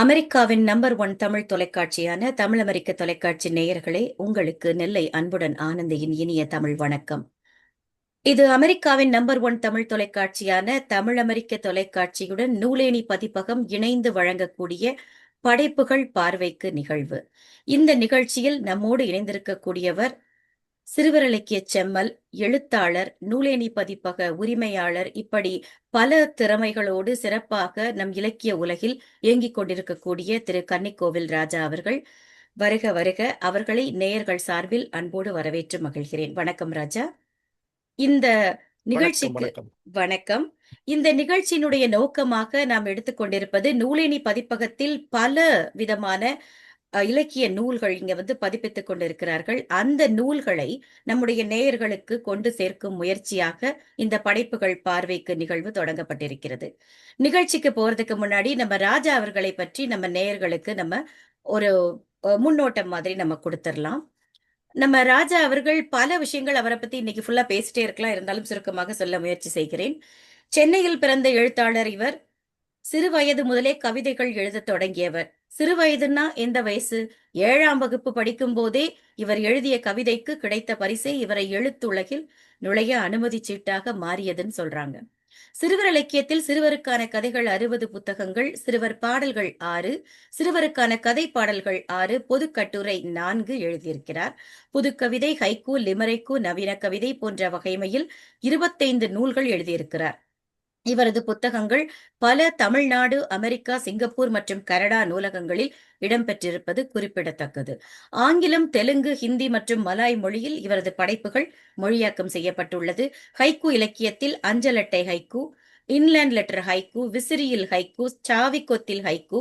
அமெரிக்காவின் number one Tamil தொலைக்காட்சியான தமிழ் அமெரிக்க தொலைக்காட்சி நேயர்களே உங்களுக்கு நெல்லை அன்புடன் ஆனந்தியின் இனிய தமிழ் வணக்கம். இது அமெரிக்காவின் நம்பர் ஒன் தமிழ் தொலைக்காட்சியான தமிழ் அமெரிக்க தொலைக்காட்சியுடன் நூலேணி பதிப்பகம் இணைந்து வழங்கக்கூடிய படைப்புகள் பார்வைக்கு நிகழ்வு. இந்த நிகழ்ச்சியில் நம்மோடு இணைந்திருக்கக்கூடியவர் சிறுவரலக்கிய செம்மல் எழுத்தாளர் நூலேணி பதிப்பக உரிமையாளர் இப்படி பல திறமைகளோடு சிறப்பாக நம் இலக்கிய உலகில் இயங்கிக் கொண்டிருக்கக்கூடிய திரு. கன்னிக்கோவில் ராஜா அவர்கள். வருக வருக. அவர்களை நேயர்கள் சார்பில் அன்போடு வரவேற்று மகிழ்கிறேன். வணக்கம் ராஜா. இந்த நிகழ்ச்சிக்கு வணக்கம். இந்த நிகழ்ச்சியினுடைய நோக்கமாக நாம் எடுத்துக்கொண்டிருப்பது நூலேணி பதிப்பகத்தில் பல விதமான இலக்கிய நூல்கள் இங்க வந்து பதிப்பித்துக் கொண்டிருக்கிறார்கள். அந்த நூல்களை நம்முடைய நேயர்களுக்கு கொண்டு சேர்க்கும் முயற்சியாக இந்த படைப்புகள் பார்வைக்கு நிகழ்வு தொடங்கப்பட்டிருக்கிறது. நிகழ்ச்சிக்கு போறதுக்கு முன்னாடி நம்ம ராஜா அவர்களை பற்றி நம்ம நேயர்களுக்கு நம்ம ஒரு முன்னோட்டம் மாதிரி நம்ம கொடுத்துடலாம் நம்ம ராஜா அவர்கள் பல விஷயங்கள் அவரை பத்தி இன்னைக்கு ஃபுல்லா பேசிட்டே இருக்கலாம். இருந்தாலும் சுருக்கமாக சொல்ல முயற்சி செய்கிறேன். சென்னையில் பிறந்த எழுத்தாளர் இவர் சிறு வயது முதலே கவிதைகள் எழுதத் தொடங்கியவர். சிறு வயதுன்னா எந்த வயசு? ஏழாம் வகுப்பு படிக்கும் போதே இவர் எழுதிய கவிதைக்கு கிடைத்த பரிசே இவரை எழுத்துலகில் நுழைய அனுமதி சீட்டாக மாறியதுன்னு சொல்றாங்க. சிறுவர் இலக்கியத்தில் சிறுவருக்கான கதைகள் அறுபது புத்தகங்கள் சிறுவர் பாடல்கள் ஆறு சிறுவருக்கான கதை பாடல்கள் ஆறு பொது கட்டுரை நான்கு எழுதியிருக்கிறார். புதுக்கவிதை ஹைக்கூ லிமரைக்கு நவீன கவிதை போன்ற வகைமையில் இருபத்தைந்து நூல்கள் எழுதியிருக்கிறார். இவரது புத்தகங்கள் பல தமிழ்நாடு அமெரிக்கா சிங்கப்பூர் மற்றும் கனடா நூலகங்களில் இடம்பெற்றிருப்பது குறிப்பிடத்தக்கது. ஆங்கிலம் தெலுங்கு ஹிந்தி மற்றும் மலாய் மொழியில் இவரது படைப்புகள் மொழியாக்கம் செய்யப்பட்டுள்ளது. ஹைக்கு இலக்கியத்தில் அஞ்சலட்டை ஹைக்கு இன்லேண்ட் லெட்டர் ஹைக்கு விசிறியில் ஹைக்கு சாவிக்கொத்தில் ஹைக்கு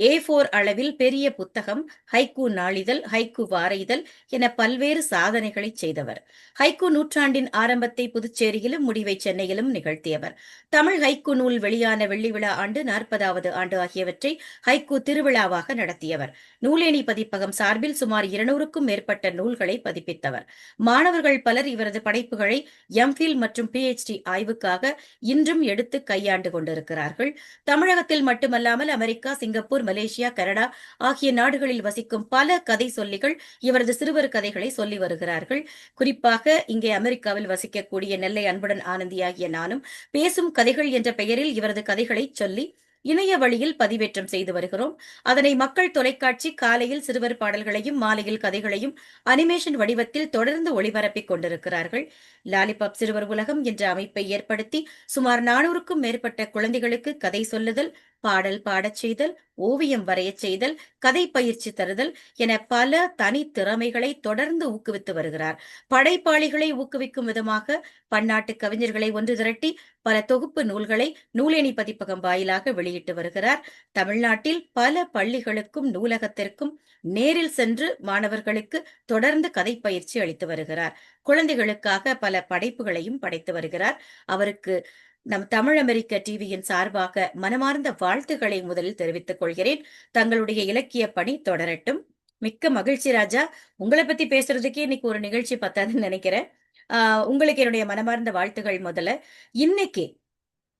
ஏ ஃபோர் அளவில் பெரிய புத்தகம் ஹைக்கூ நாளிதழ் ஹைக்கூ வார இதழ் என பல்வேறு சாதனைகளை செய்தவர். ஹைக்கூ நூற்றாண்டின் ஆரம்பத்தை புதுச்சேரியிலும் முடிவை சென்னையிலும் நிகழ்த்தியவர். தமிழ் ஹைக்கூ நூல் வெளியான வெள்ளி விழா ஆண்டு நாற்பதாவது ஆண்டு ஆகியவற்றை ஹைக்கூ திருவிழாவாக நடத்தியவர். நூலேணி பதிப்பகம் சார்பில் சுமார் இருநூறுக்கும் மேற்பட்ட நூல்களை பதிப்பித்தவர். மாணவர்கள் பலர் இவரது படைப்புகளை எம்ஃபில் மற்றும் பிஹெச்டி ஆய்வுக்காக இன்றும் எடுத்து கையாண்டு கொண்டிருக்கிறார்கள். தமிழகத்தில் மட்டுமல்லாமல் அமெரிக்கா சிங்கப்பூர் மலேசியா கனடா ஆகிய நாடுகளில் வசிக்கும் பல கதை சொல்லிகள் இவரது சிறுவர் கதைகளை சொல்லி வருகிறார்கள். குறிப்பாக இங்கே அமெரிக்காவில் வசிக்கக்கூடிய நெல்லை அன்புடன் ஆனந்தியாகிய நானும் பேசும் கதைகள் என்ற பெயரில் இவரது கதைகளை சொல்லி இணைய வழியில் பதிவேற்றம் செய்து வருகிறோம். அதனை மக்கள் தொலைக்காட்சி காலையில் சிறுவர் பாடல்களையும் மாலையில் கதைகளையும் அனிமேஷன் வடிவத்தில் தொடர்ந்து ஒளிபரப்பிக் கொண்டிருக்கிறார்கள். லாலிபாப் சிறுவர் உலகம் என்ற அமைப்பை ஏற்படுத்தி சுமார் நானூறுக்கும் மேற்பட்ட குழந்தைகளுக்கு கதை சொல்லுதல் பாடல் பாடச் செய்தல் ஓவியம் வரையச் செய்தல் கதை பயிற்சி தருதல் என பல தனித்திறமைகளை தொடர்ந்து ஊக்குவித்து வருகிறார். படைப்பாளிகளை ஊக்குவிக்கும் விதமாக பன்னாட்டு கவிஞர்களை ஒன்று திரட்டி பல தொகுப்பு நூல்களை நூலேணி பதிப்பகம் வாயிலாக வெளியிட்டு வருகிறார். தமிழ்நாட்டில் பல பள்ளிகளுக்கும் நூலகத்திற்கும் நேரில் சென்று மாணவர்களுக்கு தொடர்ந்து கதை பயிற்சி அளித்து வருகிறார். குழந்தைகளுக்காக பல படைப்புகளையும் படைத்து வருகிறார். அவருக்கு நம் தமிழ் அமெரிக்க டிவியின் சார்பாக மனமார்ந்த வாழ்த்துக்களை முதலில் தெரிவித்துக் கொள்கிறேன். தங்களுடைய இலக்கிய பணி தொடரட்டும். மிக்க மகிழ்ச்சி ராஜா. உங்களை பத்தி பேசுறதுக்கே இன்னைக்கு ஒரு நிகழ்ச்சி பத்தாதுன்னு நினைக்கிறேன். ஆஹ் உங்களுக்கு என்னுடைய மனமார்ந்த வாழ்த்துகள் முதல்ல. இன்னைக்கு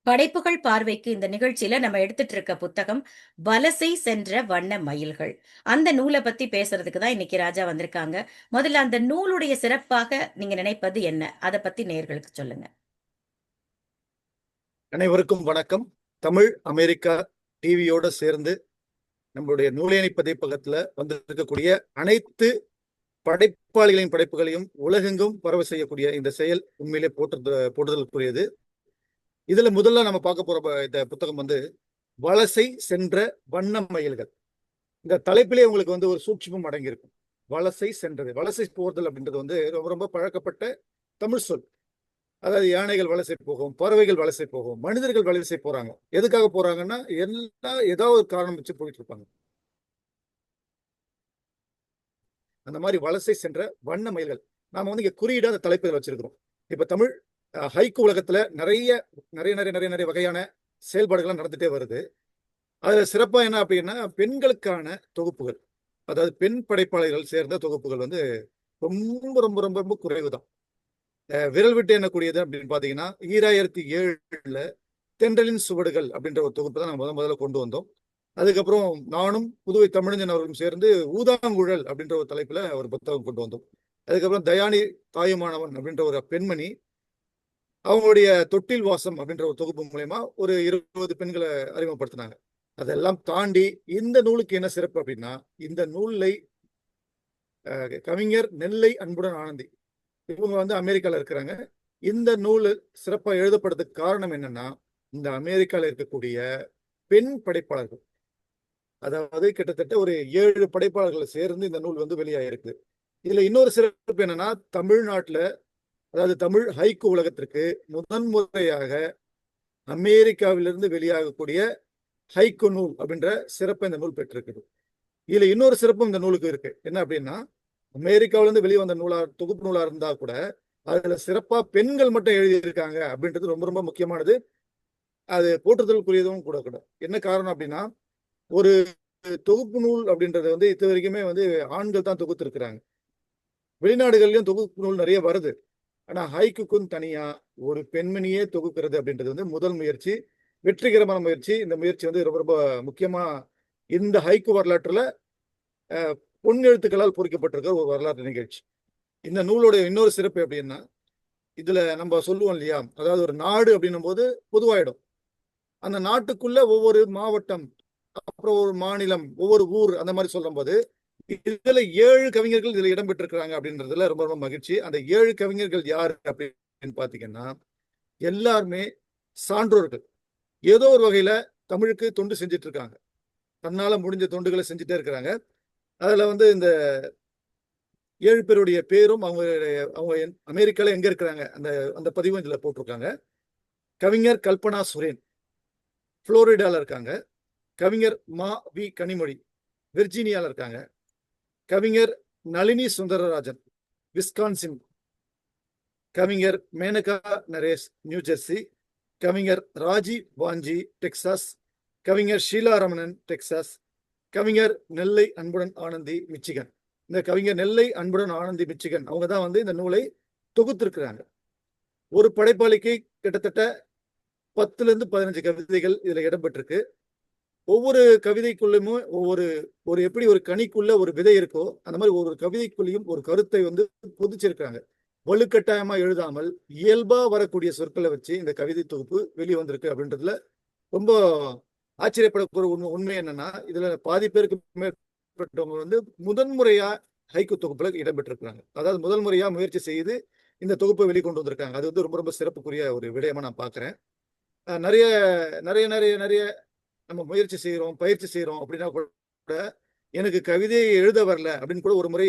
படைப்புகள் பார்வைக்கு இந்த நிகழ்ச்சியில நம்ம எடுத்துட்டு இருக்க புத்தகம் வலசை சென்ற வண்ண மயில்கள் அந்த நூலை பத்தி பேசுறதுக்கு தான் இன்னைக்கு ராஜா வந்திருக்காங்க. முதல்ல அந்த நூலுடைய சிறப்பாக நீங்க நினைப்பது என்ன? அதை பத்தி நேர்களுக்கு சொல்லுங்க. அனைவருக்கும் வணக்கம். தமிழ் அமெரிக்கா டிவியோட சேர்ந்து நம்மளுடைய நூலேணி பதிப்பகத்துல வந்திருக்கக்கூடிய அனைத்து படைப்பாளிகளின் படைப்புகளையும் உலகெங்கும் பரவ செய்யக்கூடிய இந்த செயல் உண்மையிலே போற்று போற்றுதலுக்குரியது. இதுல முதல்ல நம்ம பார்க்க போற இந்த புத்தகம் வந்து வலசை சென்ற வண்ண மயில்கள். இந்த தலைப்பிலே உங்களுக்கு வந்து ஒரு சூட்சுமம் அடங்கியிருக்கும். வலசை சென்றது. வலசை போதல் அப்படின்றது வந்து ரொம்ப ரொம்ப பழக்கப்பட்ட தமிழ் சொல். அதாவது யானைகள் வலசை போகும் பறவைகள் வலசை போகும் மனிதர்கள் வலசை போறாங்க. எதுக்காக போறாங்கன்னா எல்லா ஏதாவது ஒரு காரணம் வச்சு போயிட்டு இருப்பாங்க. அந்த மாதிரி வலசை சென்ற வண்ண மயில்கள். நாம வந்து இங்க குறியீடா அந்த தலைப்பில் வச்சிருக்கிறோம். இப்ப தமிழ் ஹைக்கு உலகத்துல நிறைய நிறைய நிறைய நிறைய நிறைய வகையான செயல்பாடுகள் நடந்துட்டே வருது. அதுல சிறப்பா என்ன அப்படின்னா பெண்களுக்கான தொகுப்புகள். அதாவது பெண் படைப்பாளர்கள் சேர்ந்த தொகுப்புகள் வந்து ரொம்ப ரொம்ப ரொம்ப ரொம்ப குறைவு தான் விரல் விட்டு எண்ணக்கூடியது அப்படின்னு பாத்தீங்கன்னா ஈராயிரத்தி ஏழுல தென்றலின் சுவடுகள் அப்படின்ற ஒரு தொகுப்பு தான் நம்ம முத முதல்ல கொண்டு வந்தோம். அதுக்கப்புறம் நானும் புதுவை தமிழஞ்சன் அவர்களும் சேர்ந்து ஊதாங்குழல் அப்படின்ற ஒரு தலைப்புல ஒரு புத்தகம் கொண்டு வந்தோம். அதுக்கப்புறம் தயானி தாயுமானவன் அப்படின்ற ஒரு பெண்மணி அவங்களுடைய தொட்டில் வாசம் அப்படின்ற ஒரு தொகுப்பு மூலயமா ஒரு இருபது பெண்களை அறிமுகப்படுத்தினாங்க. அதெல்லாம் தாண்டி இந்த நூலுக்கு என்ன சிறப்பு அப்படின்னா இந்த நூலை கவிஞர் நெல்லை அன்புடன் ஆனந்தி இவங்க வந்து அமெரிக்கால இருக்கிறாங்க. இந்த நூல் சிறப்பா எழுதப்படுறதுக்கு காரணம் என்னன்னா இந்த அமெரிக்கால இருக்கக்கூடிய பெண் படைப்பாளர்கள். அதாவது கிட்டத்தட்ட ஒரு ஏழு படைப்பாளர்களை சேர்ந்து இந்த நூல் வந்து வெளியாயிருக்கு. இதுல இன்னொரு சிறப்பு என்னன்னா தமிழ்நாட்டுல அதாவது தமிழ் ஹைக்கு உலகத்திற்கு முதன்முறையாக அமெரிக்காவிலிருந்து வெளியாகக்கூடிய ஹைக்கு நூல் அப்படின்ற சிறப்பை இந்த நூல் பெற்றிருக்குது. இதுல இன்னொரு சிறப்பும் இந்த நூலுக்கு இருக்கு. என்ன அப்படின்னா அமெரிக்காவிலிருந்து வெளியே வந்த நூலா தொகுப்பு நூலா இருந்தா கூட அதுல சிறப்பா பெண்கள் மட்டும் எழுதியிருக்காங்க அப்படின்றது ரொம்ப ரொம்ப முக்கியமானது. அது போற்றுதலுக்குரியதும் கூட கூட. என்ன காரணம் அப்படின்னா ஒரு தொகுப்பு நூல் அப்படின்றது வந்து இது வரைக்குமே வந்து ஆண்கள் தான் தொகுத்திருக்கிறாங்க. வெளிநாடுகள்லயும் தொகுப்பு நூல் நிறைய வருது. ஆனா ஹைக்குக்கும் தனியா ஒரு பெண்மணியே தொகுக்கிறது அப்படின்றது வந்து முதல் முயற்சி. வெற்றிகரமான முயற்சி. இந்த முயற்சி வந்து ரொம்ப ரொம்ப முக்கியமா இந்த ஹைக்கு வரலாற்றுல பொன்னெழுத்துக்களால் பொன் எழுத்துக்களால் பொறிக்கப்பட்டிருக்கிற ஒரு வரலாற்று நிகழ்ச்சி. இந்த நூலுடைய இன்னொரு சிறப்பு எப்படின்னா இதுல நம்ம சொல்லுவோம் இல்லையா அதாவது ஒரு நாடு அப்படின்னும் போது பொதுவாயிடும். அந்த நாட்டுக்குள்ள ஒவ்வொரு மாவட்டம் அப்புறம் ஒரு மாநிலம் ஒவ்வொரு ஊர் அந்த மாதிரி சொல்லும் போது இதுல ஏழு கவிஞர்கள் இதுல இடம்பெற்றிருக்கிறாங்க அப்படின்றதுல ரொம்ப ரொம்ப மகிழ்ச்சி. அந்த ஏழு கவிஞர்கள் யார் அப்படின்னு பாத்தீங்கன்னா எல்லாருமே சான்றோர்கள். ஏதோ ஒரு வகையில தமிழுக்கு தொண்டு செஞ்சுட்டு இருக்காங்க. தன்னால முடிஞ்ச தொண்டுகளை செஞ்சுட்டே இருக்கிறாங்க. அதுல வந்து இந்த ஏழு பேருடைய பேரும் அவங்களுடைய அவங்க என்- அமெரிக்கால எங்க இருக்கிறாங்க? அந்த அந்த பதிவும் இதுல போட்டிருக்காங்க. கவிஞர் கல்பனா சுரேன் புளோரிடால இருக்காங்க. கவிஞர் மா வி கனிமொழி விர்ஜீனியால இருக்காங்க. கவிஞர் நளினி சுந்தரராஜன் விஸ்கான்சின். கவிஞர் மேனகா நரேஷ் நியூ ஜெர்சி. கவிஞர் ராஜி வாஞ்சி டெக்சாஸ். கவிஞர் ஷீலா ரமணன் டெக்சாஸ். கவிஞர் நெல்லை அன்புடன் ஆனந்தி மிச்சிகன். இந்த கவிஞர் நெல்லை அன்புடன் ஆனந்தி மிச்சிகன் அவங்க தான் வந்து இந்த நூலை தொகுத்திருக்கிறாங்க. ஒரு படைப்பாளிக்கு கிட்டத்தட்ட பத்துலேருந்து பதினஞ்சு கவிதைகள் இதில் இடம்பெற்றிருக்கு. ஒவ்வொரு கவிதைக்குள்ளுமே ஒவ்வொரு ஒரு எப்படி ஒரு கனிக்குள்ள ஒரு விதை இருக்கோ அந்த மாதிரி ஒவ்வொரு கவிதைக்குள்ளேயும் ஒரு கருத்தை வந்து புதிச்சிருக்கிறாங்க. வலுக்கட்டாயமா எழுதாமல் இயல்பா வரக்கூடிய சொற்களை வச்சு இந்த கவிதை தொகுப்பு வெளியே வந்திருக்கு அப்படின்றதுல ரொம்ப ஆச்சரியப்படக்கூடிய உண்மை உண்மை என்னன்னா இதுல பாதி பேருக்கு மேற்பட்டவங்க வந்து முதன்முறையா ஹைக்கு தொகுப்புல இடம்பெற்றிருக்கிறாங்க. அதாவது முதல் முறையா முயற்சி செய்து இந்த தொகுப்பை வெளிக்கொண்டு வந்திருக்காங்க. அது வந்து ரொம்ப ரொம்ப சிறப்புக்குரிய ஒரு விடயமா நான் பாக்குறேன். நிறைய நிறைய நிறைய நிறைய நம்ம முயற்சி செய்கிறோம் பயிற்சி செய்கிறோம் அப்படின்னா கூட எனக்கு கவிதையை எழுத வரல அப்படின்னு கூட ஒரு முறை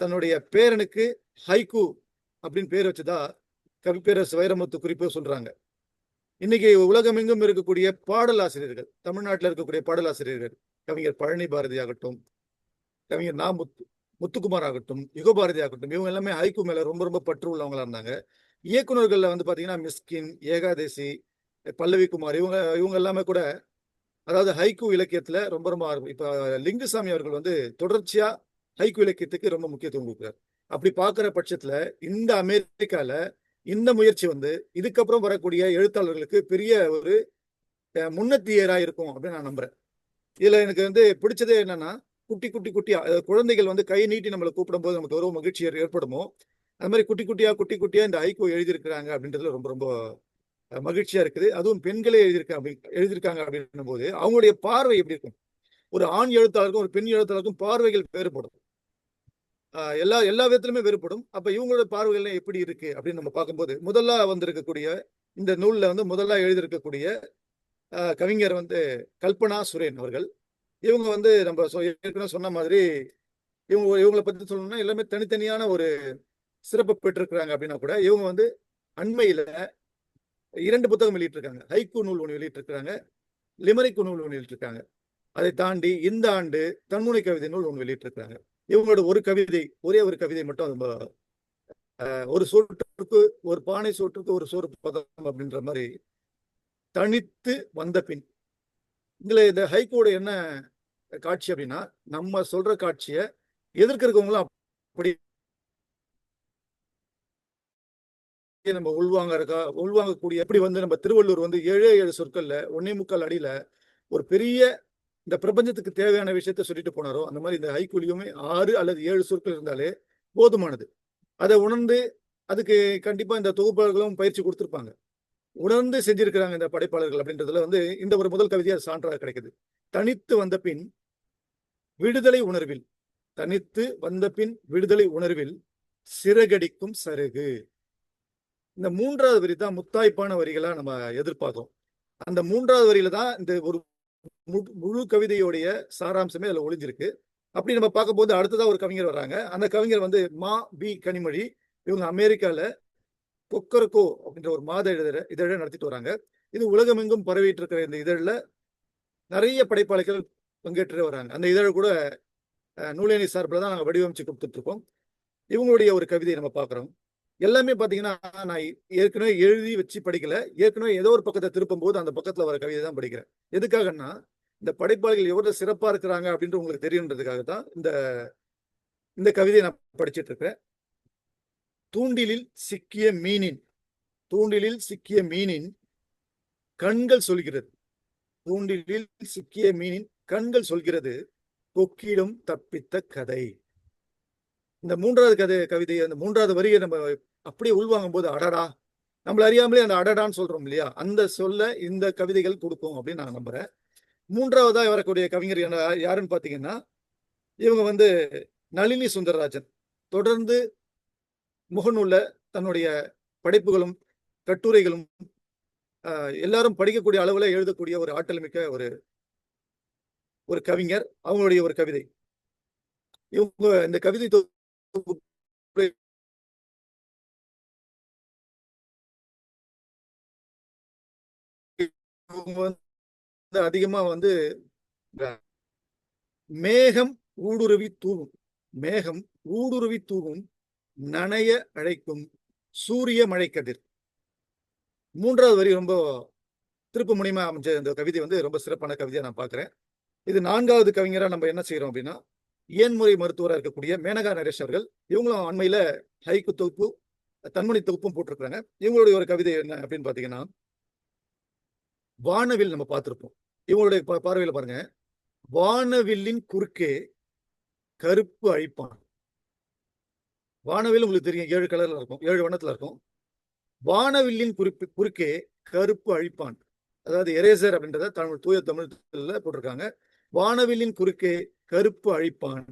தன்னுடைய பேரனுக்கு ஹைக்கு அப்படின்னு பேர் வச்சுதான் கவிப்பேரரசு வைரமுத்து குறிப்பு சொல்றாங்க. இன்னைக்கு உலகமெங்கும் இருக்கக்கூடிய பாடலாசிரியர்கள் தமிழ்நாட்டில் இருக்கக்கூடிய பாடலாசிரியர்கள் கவிஞர் பழனி பாரதி ஆகட்டும் கவிஞர் நா முத்து முத்துக்குமார் ஆகட்டும் யுகபாரதி ஆகட்டும் இவங்க எல்லாமே ஹைக்கு மேல ரொம்ப ரொம்ப பற்று உள்ளவங்களா இருந்தாங்க. இயக்குனர்கள்ல வந்து பாத்தீங்கன்னா மிஸ்கின் ஏகாதேசி பல்லவி குமார் இவங்க இவங்க எல்லாமே கூட அதாவது ஹைக்கு இலக்கியத்துல ரொம்ப ரொம்ப ஆர்வம். இப்ப லிங்குசாமி அவர்கள் வந்து தொடர்ச்சியா ஹைக்கு இலக்கியத்துக்கு ரொம்ப முக்கியத்துவம் கொடுக்குறாரு. அப்படி பாக்குற பட்சத்துல இந்த அமெரிக்கால இந்த முயற்சி வந்து இதுக்கப்புறம் வரக்கூடிய எழுத்தாளர்களுக்கு பெரிய ஒரு முன்னத்தியராக இருக்கும் அப்படின்னு நான் நம்புறேன். இதுல எனக்கு வந்து பிடிச்சதே என்னன்னா குட்டி குட்டி குட்டியா குழந்தைகள் வந்து கை நீட்டி நம்மளை கூப்பிடும்போது நமக்கு ஒரு மகிழ்ச்சி ஏற்படுமோ? அது மாதிரி குட்டி குட்டியா குட்டி குட்டியா இந்த ஹைக்கு எழுதியிருக்கிறாங்க அப்படின்றதுல ரொம்ப ரொம்ப மகிழ்ச்சியா இருக்குது. அதுவும் பெண்களே எழுதியிருக்காங்க அப்படி எழுதியிருக்காங்க அப்படின்னும் போது அவங்களுடைய பார்வை எப்படி இருக்கும்? ஒரு ஆண் எழுத்தாளருக்கும் ஒரு பெண் எழுத்தாளருக்கும் பார்வைகள் வேறுபடும். எல்லா எல்லா விதத்திலுமே வேறுபடும். அப்ப இவங்களோட பார்வைகள் எப்படி இருக்கு அப்படின்னு நம்ம பார்க்கும்போது முதல்ல வந்திருக்கக்கூடிய இந்த நூல்ல வந்து முதல்ல எழுதியிருக்கக்கூடிய கவிஞர் வந்து கல்பனா சுரேன் அவர்கள். இவங்க வந்து நம்ம சொ- ஏற்கனவே சொன்ன மாதிரி இவங்க இவங்களை பத்தி சொல்லணும்னா எல்லாமே தனித்தனியான ஒரு சிறப்பு பெற்றிருக்கிறாங்க அப்படின்னா கூட இவங்க வந்து அண்மையில இரண்டு புத்தகம் வெளியிட்டிருக்காங்க. ஹைக்கூ நூல் ஒன்று வெளியிட்டிருக்கிறாங்க. லிமரிக்கு நூல் ஒன்று வெளியிட்டிருக்காங்க. அதை தாண்டி இந்த ஆண்டு தன்முனை கவிதை நூல் ஒன்று வெளியிட்டிருக்கிறாங்க. இவங்களோட ஒரு கவிதை ஒரே ஒரு கவிதை மட்டும் நம்ம அஹ், ஒரு சோற்றுக்கு ஒரு பானை சோற்றுக்கு ஒரு சோறு பதம் அப்படின்ற மாதிரி தனித்து வந்த பின் இதுல இந்த ஹைகோட என்ன காட்சி அப்படின்னா நம்ம சொல்ற காட்சியை எதிர்க்கிறவங்களும் அப்படி நம்ம உள்வாங்க இருக்கா உள்வாங்கக்கூடிய எப்படி வந்து நம்ம திருவள்ளூர் வந்து ஏழே ஏழு சொற்கள்ல ஒன்னே முக்கால் அடியில ஒரு பெரிய இந்த பிரபஞ்சத்துக்கு தேவையான விஷயத்த சொல்லிட்டு போனாரோ அந்த மாதிரி இந்த ஹைக்கூலியுமே ஆறு அல்லது ஏழு சொற்கள் இருந்தாலே போதுமானது. அதை உணர்ந்து அதுக்கு கண்டிப்பா இந்த தொகுப்பாளர்களும் பயிற்சி கொடுத்துருப்பாங்க. உணர்ந்து செஞ்சிருக்கிறாங்க இந்த படைப்பாளர்கள் அப்படின்றதுல வந்து இந்த ஒரு முதல் கவிதையா சான்றாக கிடைக்குது. தனித்து வந்த பின் விடுதலை உணர்வில் தனித்து வந்த பின் விடுதலை உணர்வில் சிறகடிக்கும் சருகு. இந்த மூன்றாவது வரி தான் முத்தாய்ப்பான வரிகளா நம்ம எதிர்பார்த்தோம் அந்த மூன்றாவது வரியில தான் இந்த ஒரு முழு கவிதையோடைய சாராம்சமே அதில் ஒளிஞ்சிருக்கு. அப்படி நம்ம பார்க்கும்போது அடுத்ததாக ஒரு கவிஞர் வர்றாங்க. அந்த கவிஞர் வந்து மா பி கனிமொழி. இவங்க அமெரிக்காவில் கொக்கரக்கோ அப்படின்ற ஒரு மாத இதழ இதழை நடத்திட்டு வராங்க. இது உலகமெங்கும் பரவிட்டு இருக்கிற இந்த இதழில் நிறைய படைப்பாளிகள் பங்கேற்று வராங்க. அந்த இதழ் கூட அஹ், நூலேணி சார்பில் தான் நாங்கள் வடிவமைச்சு கொடுத்துட்ருக்கோம் இவங்களுடைய ஒரு கவிதையை நம்ம பார்க்குறோம். எல்லாமே பார்த்தீங்கன்னா நான் ஏற்கனவே எழுதி வச்சு படிக்கல. ஏற்கனவே ஏதோ ஒரு பக்கத்தை திருப்பும் போது அந்த பக்கத்தில் வர கவிதை தான் படிக்கிறேன். எதுக்காகன்னா இந்த படைப்பாளிகள் எவ்வளவு சிறப்பாக இருக்கிறாங்க அப்படின்ட்டு உங்களுக்கு தெரியுன்றதுக்காக தான் இந்த இந்த கவிதையை நான் படிச்சிட்டு இருக்கிறேன். தூண்டிலில் சிக்கிய மீனின் தூண்டிலில் சிக்கிய மீனின் கண்கள் சொல்கிறது. தூண்டிலில் சிக்கிய மீனின் கண்கள் சொல்கிறது. கொக்கிடம் தப்பித்த கதை. இந்த மூன்றாவது கதை கவிதை அந்த மூன்றாவது வரியை நம்ம அப்படியே உள்வாங்கும் போது அடடா நம்மள அறியாமலே அந்த அடடான்னு சொல்றோம் இல்லையா? அந்த சொல்ல இந்த கவிதைகள் கொடுக்கும் அப்படின்னு நான் நம்புறேன். மூன்றாவதா வரக்கூடிய கவிஞர் என்ன யாருன்னு பாத்தீங்கன்னா இவங்க வந்து நளினி சுந்தரராஜன். தொடர்ந்து முகநூல்ல தன்னுடைய படைப்புகளும் கட்டுரைகளும் எல்லாரும் படிக்கக்கூடிய அளவுல எழுதக்கூடிய ஒரு ஆற்றல் மிக்க ஒரு ஒரு கவிஞர் அவங்களுடைய ஒரு கவிதை. இவங்க இந்த கவிதை அதிகமா வந்து மேகம் ஊடுருவி தூவும். மேகம் ஊடுருவி தூவும் நனைய அழைக்கும் சூரிய மழைக்கதிர். மூன்றாவது வரி ரொம்ப திருப்பு முனியமா அமைஞ்ச இந்த கவிதை வந்து ரொம்ப சிறப்பான கவிதையா நான் பாக்குறேன். இது நான்காவது கவிஞரா நம்ம என்ன செய்யறோம் அப்படின்னா இயன்முறை மருத்துவராக இருக்கக்கூடிய மேனகா நரேஷ் அவர்கள் இவங்களும் அண்மையில ஹைக்கு தொகுப்பு தன்மணி தொகுப்பும் போட்டிருக்கிறாங்க. இவங்களுடைய ஒரு கவிதை என்ன அப்படின்னு பாத்தீங்கன்னா வானவில் நம்ம பார்த்திருப்போம். இவங்களுடைய பார்வையில பாருங்க. வானவில்லின் குறுக்கே கருப்பு அழிப்பான். வானவில் உங்களுக்கு தெரியும் ஏழு கலர்ல இருக்கும் ஏழு வண்ணத்துல இருக்கும். வானவில்லின் குறிப்பு குறுக்கே கருப்பு அழிப்பான். அதாவது எரேசர் அப்படின்றத தமிழ் தூய தமிழ்ல போட்டிருக்காங்க. வானவிலின் குறுக்கே கருப்பு அழிப்பான்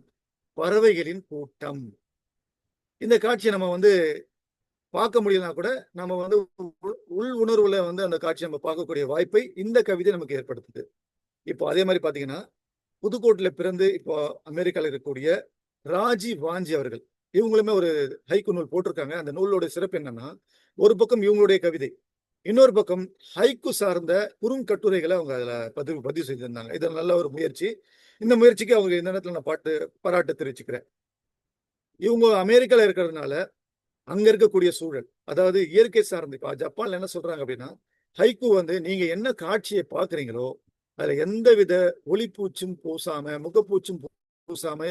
பறவைகளின் கூட்டம். இந்த காட்சியை நம்ம வந்து பார்க்க முடியலனா கூட நம்ம வந்து உள்- உணர்வுல வந்து அந்த காட்சியை நம்ம பார்க்கக்கூடிய வாய்ப்பை இந்த கவிதை நமக்கு ஏற்படுத்துது. இப்போ அதே மாதிரி பாத்தீங்கன்னா புதுக்கோட்டையில பிறந்து இப்போ அமெரிக்கால இருக்கக்கூடிய ராஜி வாஞ்சி அவர்கள் இவங்களுமே ஒரு ஹைக்கு நூல் போட்டிருக்காங்க. அந்த நூலோட சிறப்பு என்னன்னா ஒரு பக்கம் இவங்களுடைய கவிதை இன்னொரு பக்கம் ஹைக்கு சார்ந்த குறுங்கட்டுரைகளை அவங்க அதில் பதிவு பதிவு செஞ்சிருந்தாங்க. இது நல்ல ஒரு முயற்சி. இந்த முயற்சிக்கு அவங்க இந்த நேரத்தில் நான் பாட்டு பாராட்டு தெரிவிச்சுக்கிறேன். இவங்க அமெரிக்காவில் இருக்கிறதுனால அங்கே இருக்கக்கூடிய சூழல் அதாவது இயற்கை சார்ந்து இப்போ ஜப்பான்ல என்ன சொல்றாங்க அப்படின்னா ஹைக்கு வந்து நீங்கள் என்ன காட்சியை பார்க்குறீங்களோ அதில் எந்த வித ஒளிப்பூச்சும் பூசாமல் முகப்பூச்சும் பூசாமல் பூசாம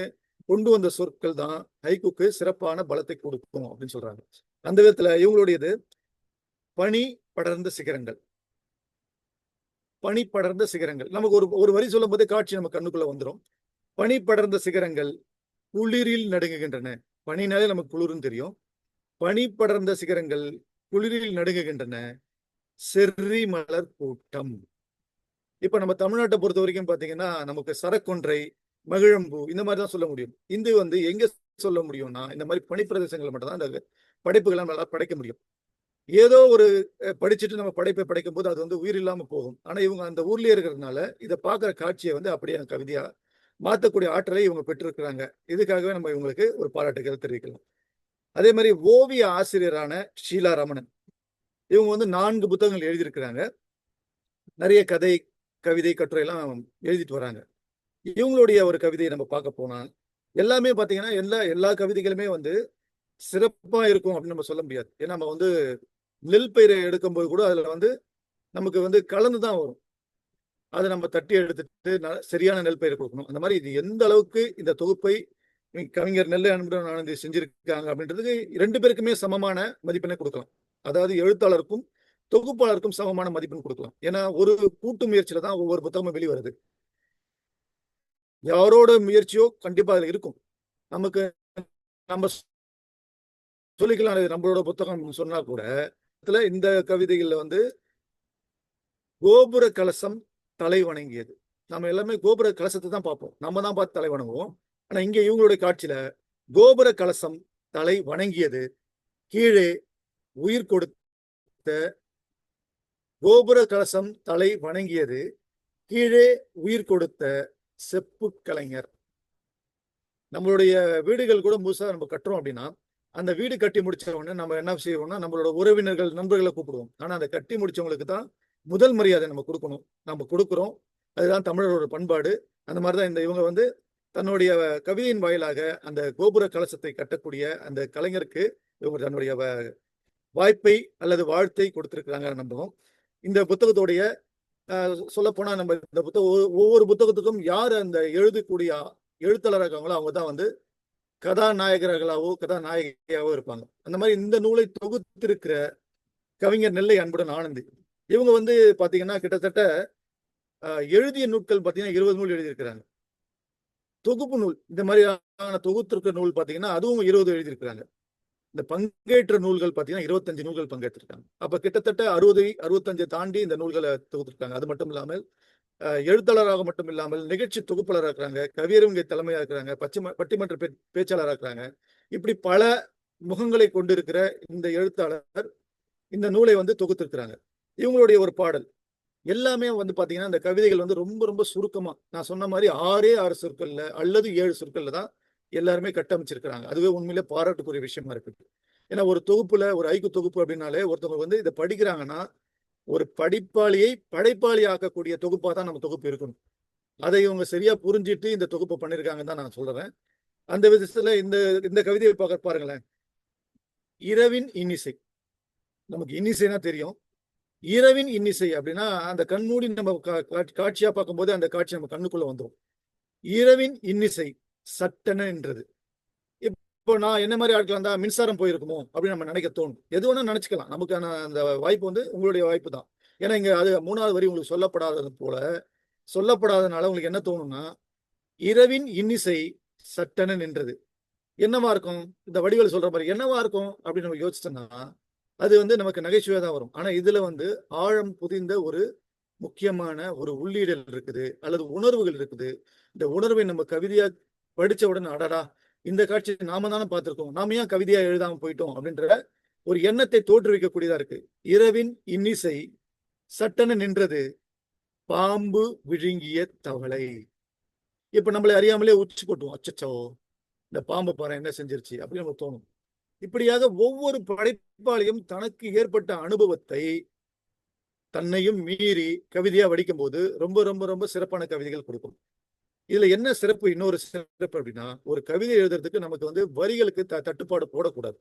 கொண்டு வந்த சொற்கள் தான் ஹைக்குக்கு சிறப்பான பலத்தை கொடுக்கும் அப்படின்னு சொல்றாங்க. அந்த விதத்தில் இவங்களுடையது பனி படர்ந்த சிகரங்கள். பனி படர்ந்த சிகரங்கள். நமக்கு ஒரு ஒரு வரி சொல்லும் போதே காட்சி நம்ம கண்ணுக்குள்ள வந்துரும். பனி படர்ந்த சிகரங்கள் குளிரில் நடுங்குகின்றன. பனினாலே நமக்கு குளிர்னு தெரியும். பனி படர்ந்த சிகரங்கள் குளிரில் நடுங்குகின்றன. செர்ரி மலர் கூட்டம். இப்ப நம்ம தமிழ்நாட்டை பொறுத்த வரைக்கும் பாத்தீங்கன்னா நமக்கு சரக்கொன்றை மகிழம்பு இந்த மாதிரி தான் சொல்ல முடியும். இந்து வந்து எங்க சொல்ல முடியும்னா இந்த மாதிரி பனிப்பிரதேசங்கள் மட்டும் தான் இந்த படைப்புகளை நம்மளால படைக்க முடியும். ஏதோ ஒரு படிச்சுட்டு நம்ம படைப்பை படைக்கும் போது அது வந்து உயிர் இல்லாமல் போகும். ஆனால் இவங்க அந்த ஊர்லேயே இருக்கிறதுனால இதை பார்க்குற காட்சியை வந்து அப்படியே கவிதையாக மாற்றக்கூடிய ஆற்றலை இவங்க பெற்றிருக்கிறாங்க. இதுக்காகவே நம்ம இவங்களுக்கு ஒரு பாராட்டுகள் தெரிவிக்கலாம். அதே மாதிரி ஓவிய ஆசிரியரான ஷீலா ரமணன். இவங்க வந்து நான்கு புத்தகங்கள் எழுதியிருக்கிறாங்க. நிறைய கதை கவிதை கட்டுரையெல்லாம் எழுதிட்டு வராங்க. இவங்களுடைய ஒரு கவிதையை நம்ம பார்க்க போனால் எல்லாமே பார்த்தீங்கன்னா எல்லா எல்லா கவிதைகளுமே வந்து சிறப்பாக இருக்கும் அப்படின்னு நம்ம சொல்ல முடியாது. ஏன்னா நம்ம வந்து நெல் பயிரை எடுக்கும்போது கூட அதில் வந்து நமக்கு வந்து கலந்து தான் வரும். அதை நம்ம தட்டி எடுத்துட்டு சரியான நெல் பயிரை கொடுக்கணும். அந்த மாதிரி இது எந்த அளவுக்கு இந்த தொகுப்பை கவிஞர் நெல்லை அன்புடன் ஆனந்தி செஞ்சிருக்காங்க அப்படின்றதுக்கு ரெண்டு பேருக்குமே சமமான மதிப்பெண்ணை கொடுக்கலாம். அதாவது எழுத்தாளருக்கும் தொகுப்பாளருக்கும் சமமான மதிப்பெண் கொடுக்கலாம். ஏன்னா ஒரு கூட்டு முயற்சியில தான் ஒவ்வொரு புத்தகமும் வெளிவருது யாரோட முயற்சியோ கண்டிப்பா அதில் இருக்கும். நமக்கு நம்ம சொல்லிக்கலாம். நம்மளோட புத்தகம் சொன்னா கூட இடத்துல இந்த கவிதைகள்ல வந்து கோபுர கலசம் தலை வணங்கியது. நம்ம எல்லாமே கோபுர கலசத்தை தான் பார்ப்போம். நம்ம தான் பார்த்து தலை வணங்குவோம். ஆனா இங்க இவங்களுடைய காட்சியில கோபுர கலசம் தலை வணங்கியது. கீழே உயிர் கொடுத்த கோபுர கலசம் தலை வணங்கியது. கீழே உயிர் கொடுத்த செப்பு கலைஞர். நம்மளுடைய வீடுகள் கூட முழுசா நம்ம கட்டுறோம் அப்படின்னா அந்த வீடு கட்டி முடிச்ச உடனே நம்ம என்ன செய்வோம்னா நம்மளோட உறவினர்கள் நண்பர்களை கூப்பிடுவோம். ஆனா அந்த கட்டி முடிச்சவங்களுக்கு தான் முதல் மரியாதை நம்ம கொடுக்கணும். நம்ம கொடுக்குறோம். அதுதான் தமிழரோட பண்பாடு. அந்த மாதிரிதான் இந்த இவங்க வந்து தன்னுடைய கவிதையின் வாயிலாக அந்த கோபுர கலசத்தை கட்டக்கூடிய அந்த கலைஞருக்கு இவங்க தன்னுடைய வ- வாய்ப்பை அல்லது வாழ்த்தை கொடுத்திருக்கிறாங்க நம்புவோம் இந்த புத்தகத்துடைய சொல்லப்போனா நம்ம இந்த புத்தகம் ஒவ்வொரு- ஒவ்வொரு புத்தகத்துக்கும் யார் அந்த எழுதக்கூடிய எழுத்தாளராக இருக்காங்களோ அவங்க தான் வந்து கதாநாயகர்களாவோ கதாநாயகியாவோ இருப்பாங்க. அந்த மாதிரி இந்த நூலை தொகுத்திருக்கிற கவிஞர் நெல்லை அன்புடன் ஆனந்தி. இவங்க வந்து பாத்தீங்கன்னா கிட்டத்தட்ட எழுதிய நூட்கள் பார்த்தீங்கன்னா இருபது நூல் எழுதியிருக்கிறாங்க. தொகுப்பு நூல் இந்த மாதிரியான தொகுத்திருக்கிற நூல் பார்த்தீங்கன்னா அதுவும் இருபது எழுதியிருக்கிறாங்க. இந்த பங்கேற்ற நூல்கள் பார்த்தீங்கன்னா இருபத்தஞ்சு நூல்கள் பங்கேற்றிருக்காங்க. அப்போ கிட்டத்தட்ட அறுபது அறுபத்தஞ்சை தாண்டி இந்த நூல்களை தொகுத்திருக்காங்க. அது மட்டும் இல்லாமல் எழுத்தாளராக மட்டும் இல்லாமல் நிகழ்ச்சி தொகுப்பாளராக இருக்கிறாங்க. கவியரங்க தலைமையாக இருக்கிறாங்க. பச்சிம பட்டிமன்ற பே- பேச்சாளராக இருக்கிறாங்க. இப்படி பல முகங்களை கொண்டிருக்கிற இந்த எழுத்தாளர் இந்த நூலை வந்து தொகுத்திருக்கிறாங்க. இவங்களுடைய ஒரு பாடல். எல்லாமே வந்து பாத்தீங்கன்னா இந்த கவிதைகள் வந்து ரொம்ப ரொம்ப சுருக்கமா நான் சொன்ன மாதிரி ஆறே ஆறு சொற்கள்ல அல்லது ஏழு சொற்கள்ல தான் எல்லாருமே கட்டமைச்சிருக்கிறாங்க. அதுவே உண்மையிலே பாராட்டுக்குரிய விஷயமா இருக்குது. ஏன்னா ஒரு தொகுப்புல ஒரு ஐக்கு தொகுப்பு அப்படின்னாலே ஒருத்தவங்க வந்து இதை படிக்கிறாங்கன்னா ஒரு படிப்பாளியை படைப்பாளி ஆக்கக்கூடிய தொகுப்பாக தான் நம்ம தொகுப்பு இருக்கணும். அதை இவங்க சரியா புரிஞ்சிட்டு இந்த தொகுப்பை பண்ணியிருக்காங்கன்னு தான் நான் சொல்றேன். அந்த விதத்துல இந்த இந்த கவிதையை பார்க்க பாருங்களேன். இரவின் இன்னிசை. நமக்கு இன்னிசைனா தெரியும். இரவின் இன்னிசை அப்படின்னா அந்த கண்மூடி நம்ம கா- காட்சி- காட்சியா பார்க்கும்போது அந்த காட்சி நம்ம கண்ணுக்குள்ள வந்துடும் இரவின் இன்னிசை சட்டன என்றது. இப்போ நான் என்ன மாதிரி ஆட்கள் இருந்தால் மின்சாரம் போயிருக்குமோ அப்படின்னு நம்ம நினைக்க தோணும். எது வேணா நினச்சிக்கலாம். நமக்கான அந்த வாய்ப்பு வந்து உங்களுடைய வாய்ப்பு தான். ஏன்னா இங்க அது மூணாவது வரி உங்களுக்கு சொல்லப்படாதது போல சொல்லப்படாதனால உங்களுக்கு என்ன தோணும்னா இரவின் இன்னிசை சட்டன நின்றது. என்னவா இருக்கும்? இந்த வடிவில் சொல்ற மாதிரி என்னவா இருக்கும்? அப்படின்னு நம்ம யோசிச்சோம்னா அது வந்து நமக்கு நகைச்சுவையா தான் வரும். ஆனால் இதுல வந்து ஆழம் புதிந்த ஒரு முக்கியமான ஒரு உள்ளீடல் இருக்குது அல்லது உணர்வுகள் இருக்குது. இந்த உணர்வை நம்ம கவிதையா படித்த உடனே அடடா இந்த காட்சி நாம தானே பார்த்திருக்கோம். நாம ஏன் கவிதையா எழுதாம போயிட்டோம் அப்படின்ற ஒரு எண்ணத்தை தோற்றுவிக்கக்கூடியதா இருக்கு. இரவின் இன்னிசை சட்டென நின்றது பாம்பு விழுங்கிய தவளை. இப்ப நம்மளை அறியாமலே உச்சி போட்டுவோம். அச்சச்சோ இந்த பாம்பு பாறை என்ன செஞ்சிருச்சு அப்படின்னு நமக்கு தோணும். இப்படியாக ஒவ்வொரு படைப்பாளியும் தனக்கு ஏற்பட்ட அனுபவத்தை தன்னையும் மீறி கவிதையா வடிக்கும் போது ரொம்ப ரொம்ப ரொம்ப சிறப்பான கவிதைகள் கொடுக்கும். இதுல என்ன சிறப்பு இன்னொரு சிறப்பு அப்படின்னா ஒரு கவிதை எழுதுறதுக்கு நமக்கு வந்து வரிகளுக்கு த- தட்டுப்பாடு போடக்கூடாது.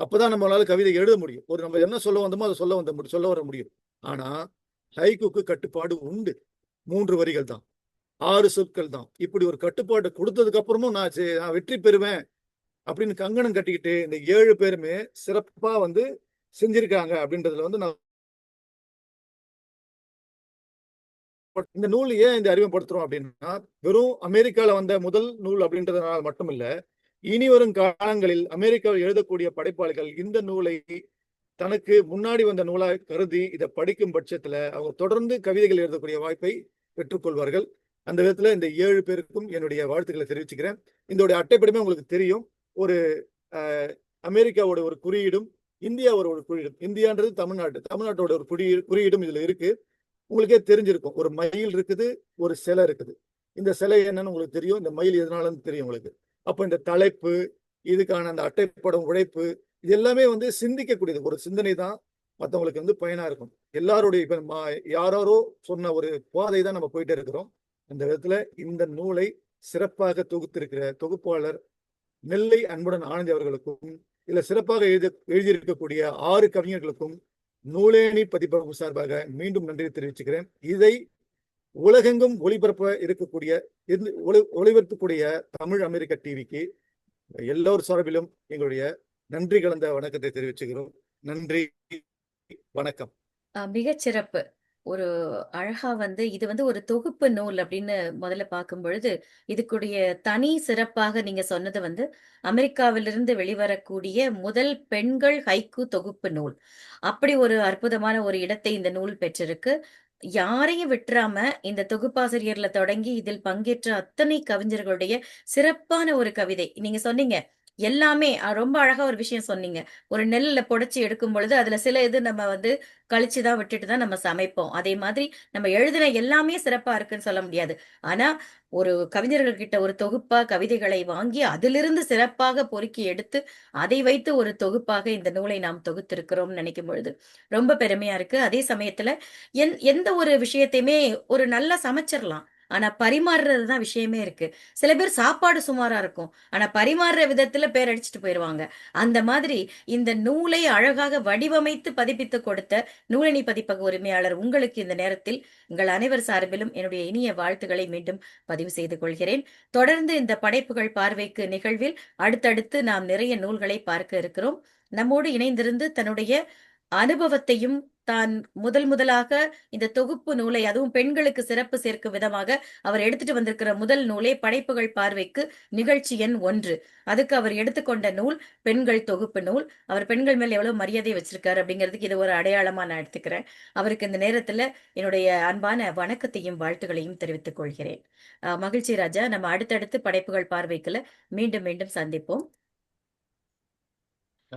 அப்பதான் நம்மளால கவிதை எழுத முடியும். ஒரு நம்ம என்ன சொல்ல வந்தோமோ அதை சொல்ல வந்த சொல்ல வர முடியும். ஆனா ஹைகுக்கு கட்டுப்பாடு உண்டு. மூன்று வரிகள் தான். ஆறு சொற்கள் தான். இப்படி ஒரு கட்டுப்பாடு கொடுத்ததுக்கு அப்புறமும் நான் நான் வெற்றி பெறுவேன் அப்படின்னு கங்கணம் கட்டிக்கிட்டு இந்த ஏழு பேருமே சிறப்பா வந்து செஞ்சிருக்காங்க அப்படின்றதுல வந்து நான் இந்த நூல் ஏன் இந்த அறிமுகப்படுத்துறோம் அப்படின்னா வெறும் அமெரிக்கால வந்த முதல் நூல் அப்படின்றதுனால மட்டும் இல்ல இனி வரும் காலங்களில் அமெரிக்காவில் எழுதக்கூடிய படைப்பாளிகள் இந்த நூலை தனக்கு முன்னாடி வந்த நூலா கருதி இதை படிக்கும் பட்சத்துல அவங்க தொடர்ந்து கவிதைகள் எழுதக்கூடிய வாய்ப்பை பெற்றுக்கொள்வார்கள். அந்த விதத்துல இந்த ஏழு பேருக்கும் என்னுடைய வாழ்த்துக்களை தெரிவிச்சுக்கிறேன். இதோடைய அட்டைப்படமே உங்களுக்கு தெரியும். ஒரு அமெரிக்காவோட ஒரு குறியீடும் இந்தியாவோட ஒரு குறியீடும். இந்தியான்றது தமிழ்நாடு தமிழ்நாட்டோட ஒரு குறியீடும் இதுல இருக்கு. உங்களுக்கே தெரிஞ்சிருக்கும். ஒரு மயில் இருக்குது ஒரு சிலை இருக்குது. இந்த சிலை என்னன்னு உங்களுக்கு தெரியும். இந்த மயில் எதனாலன்னு தெரியும் உங்களுக்கு. அப்போ இந்த தலைப்பு இதுக்கான அந்த அட்டைப்படம் உழைப்பு இது எல்லாமே வந்து சிந்திக்கக்கூடியது. ஒரு சிந்தனை தான் மற்றவங்களுக்கு வந்து பயனா இருக்கும். எல்லாருடைய இப்போ யாரோ சொன்ன ஒரு பாதை தான் நம்ம போயிட்டே இருக்கிறோம். அந்த விதத்துல இந்த நூலை சிறப்பாக தொகுத்திருக்கிற தொகுப்பாளர் நெல்லை அன்புடன் ஆனந்தி அவர்களுக்கும் இதுல சிறப்பாக எழுத எழுதியிருக்கக்கூடிய ஆறு கவிஞர்களுக்கும் நூலேணி பதிப்பகம் சார்பாக மீண்டும் நன்றி தெரிவிச்சுக்கிறேன். இதை உலகெங்கும் ஒளிபரப்ப இருக்கக்கூடிய இருந்து- ஒளி- ஒளிபரப்பக்கூடிய தமிழ் அமெரிக்க டிவிக்கு எல்லோர் சார்பிலும் எங்களுடைய நன்றி கலந்த வணக்கத்தை தெரிவிச்சுக்கிறோம். நன்றி வணக்கம். அஹ் மிகச் சிறப்பு ஒரு அழகா வந்து இது வந்து ஒரு தொகுப்பு நூல் அப்படின்னு முதல்ல பார்க்கும் பொழுது, இதுக்குடைய தனி சிறப்பாக நீங்க சொன்னது வந்து, அமெரிக்காவிலிருந்து வெளிவரக்கூடிய முதல் பெண்கள் ஹைக்கு தொகுப்பு நூல். அப்படி ஒரு அற்புதமான ஒரு இடத்தை இந்த நூல் பெற்றிருக்கு. யாரையும் விட்டுறாம இந்த தொகுப்பாசிரியர்ல தொடங்கி இதில் பங்கேற்ற அத்தனை கவிஞர்களுடைய சிறப்பான ஒரு கவிதை. நீங்க சொன்னீங்க, எல்லாமே ரொம்ப அழகா ஒரு விஷயம் சொன்னீங்க. ஒரு நெல்லில் புடைச்சு எடுக்கும் பொழுது, அதுல சில இது நம்ம வந்து கழிச்சு தான் விட்டுட்டு தான் நம்ம சமைப்போம். அதே மாதிரி நம்ம எழுதின எல்லாமே சிறப்பா இருக்குன்னு சொல்ல முடியாது. ஆனா, ஒரு கவிஞர்கள் கிட்ட ஒரு தொகுப்பா கவிதைகளை வாங்கி, அதிலிருந்து சிறப்பாக பொறுக்கி எடுத்து, அதை வைத்து ஒரு தொகுப்பாக இந்த நூலை நாம் தொகுத்திருக்கிறோம்னு நினைக்கும் பொழுது, ரொம்ப பெருமையா இருக்கு. அதே சமயத்துல எந் எந்த ஒரு விஷயத்தையுமே ஒரு நல்லா சமைச்சிரலாம். ஆனா, பரிமாறுறது தான் விஷயமே இருக்கு. சில பேர் சாப்பாடு சுமாரா இருக்கும். ஆனா, பரிமாறுற விதத்துல பேரடிச்சுட்டு போயிருவாங்க. அந்த மாதிரி இந்த நூலை அழகாக வடிவமைத்து பதிப்பித்து கொடுத்த நூலினி பதிப்பக உரிமையாளர் உங்களுக்கு இந்த நேரத்தில் உங்கள் அனைவர் சார்பிலும் என்னுடைய இனிய வாழ்த்துக்களை மீண்டும் பதிவு செய்து கொள்கிறேன். தொடர்ந்து இந்த படைப்புகள் பார்வைக்கு நிகழ்வில் அடுத்தடுத்து நாம் நிறைய நூல்களை பார்க்க இருக்கிறோம். நம்மோடு இணைந்திருந்து தன்னுடைய அனுபவத்தையும் தான் முதல் முதலாக இந்த தொகுப்பு நூலை அதுவும் பெண்களுக்கு சிறப்பு சேர்க்கும் விதமாக அவர் எடுத்துட்டு வந்திருக்கிற முதல் நூலே படைப்புகள் பார்வைக்கு நிகழ்ச்சி எண் ஒன்று அதுக்கு அவர் எடுத்துக்கொண்ட நூல் பெண்கள் தொகுப்பு நூல். அவர் பெண்கள் மேல எவ்வளவு மரியாதை வச்சிருக்காரு அப்படிங்கிறதுக்கு இது ஒரு அடையாளமா நான் எடுத்துக்கிறேன். அவருக்கு இந்த நேரத்துல என்னுடைய அன்பான வணக்கத்தையும், வாழ்த்துகளையும் தெரிவித்துக் கொள்கிறேன். மகிழ்ச்சி ராஜா. நம்ம அடுத்தடுத்து படைப்புகள் பார்வைக்குல மீண்டும் மீண்டும் சந்திப்போம்.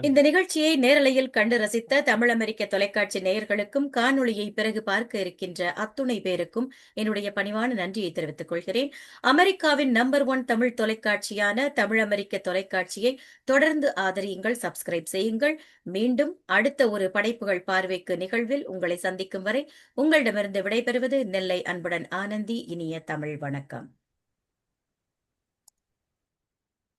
இந்த நிகழ்ச்சியை நேரலையில் கண்டு ரசித்த தமிழ் அமெரிக்க தொலைக்காட்சி நேயர்களுக்கும், காணொலியை பிறகு பார்க்க இருக்கின்ற அத்துணை பேருக்கும் என்னுடைய பணிவான நன்றியை தெரிவித்துக் கொள்கிறேன். அமெரிக்காவின் நம்பர் ஒன் தமிழ் தொலைக்காட்சியான தமிழ் அமெரிக்க தொலைக்காட்சியை தொடர்ந்து ஆதரியுங்கள், சப்ஸ்கிரைப் செய்யுங்கள். மீண்டும் அடுத்த ஒரு படைப்புகள் பார்வைக்கு நிகழ்வில் உங்களை சந்திக்கும் வரை உங்களிடமிருந்து விடைபெறுவது நெல்லை அன்புடன் ஆனந்தி. இனிய தமிழ் வணக்கம்.